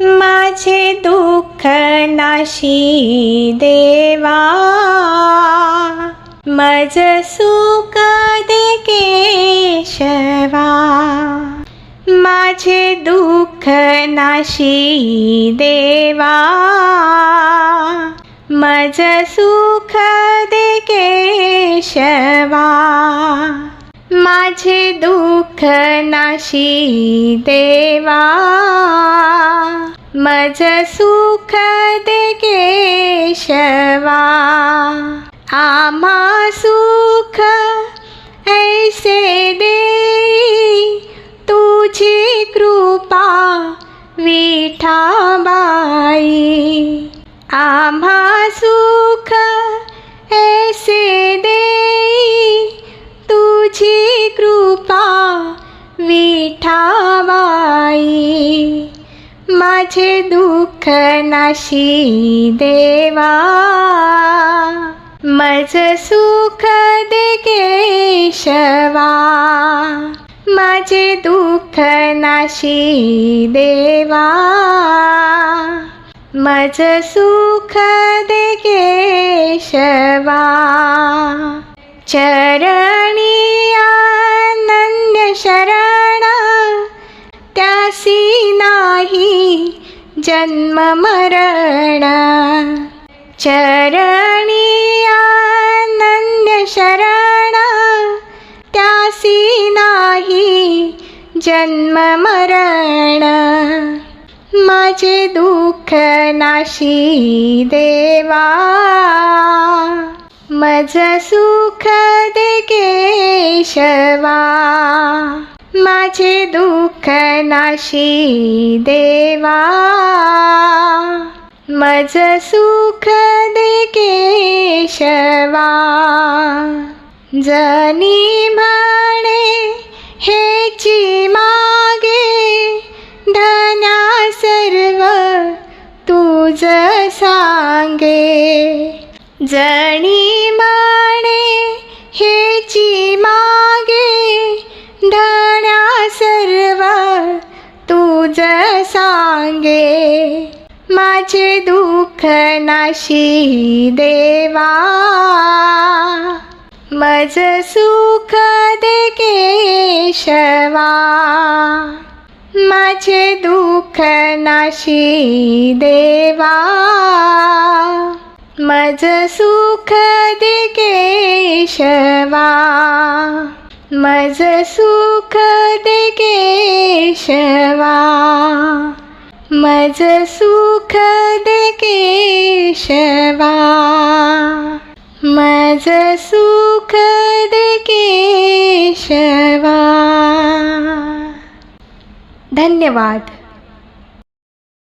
माझे दुःख नाशी देवा. मज सुख दे केशवा माझे दुःख नाशी देवा. मज सुख दे केशवा माझे दुःख नाशी देवा. आज सुख दे केशवा आम्हा सुख ऐसे दे तुझी कृपा विठाबाई आम्हा सुख ऐसे दे तुझी कृपा विठा माझे दुःख नाशी देवा मज सुख दे केशवा. माझे दुःख नाशी देवा मज सुख दे केशवा. चरणी अनन्य शरण जन्म मरण. चरणी अनन्य शरण. त्यासी नाही जन्म मरण. माझे दुःख नाशी देवा. मज सुख दे केशवा. माझे दुःख नाशी देवा. मज सुख दे केशवा. जनी म्हणे हेची मागे धन्या सर्व तुझ सांगे. जणी सांगे माझे दुःख नाशी देवा. मज सुख दे केशवा. माझे दुःख नाशी देवा. मज सुख दे केशवा. मज सुख दे केशवा मज सुख दे केशवा मज सुख दे केशवा धन्यवाद।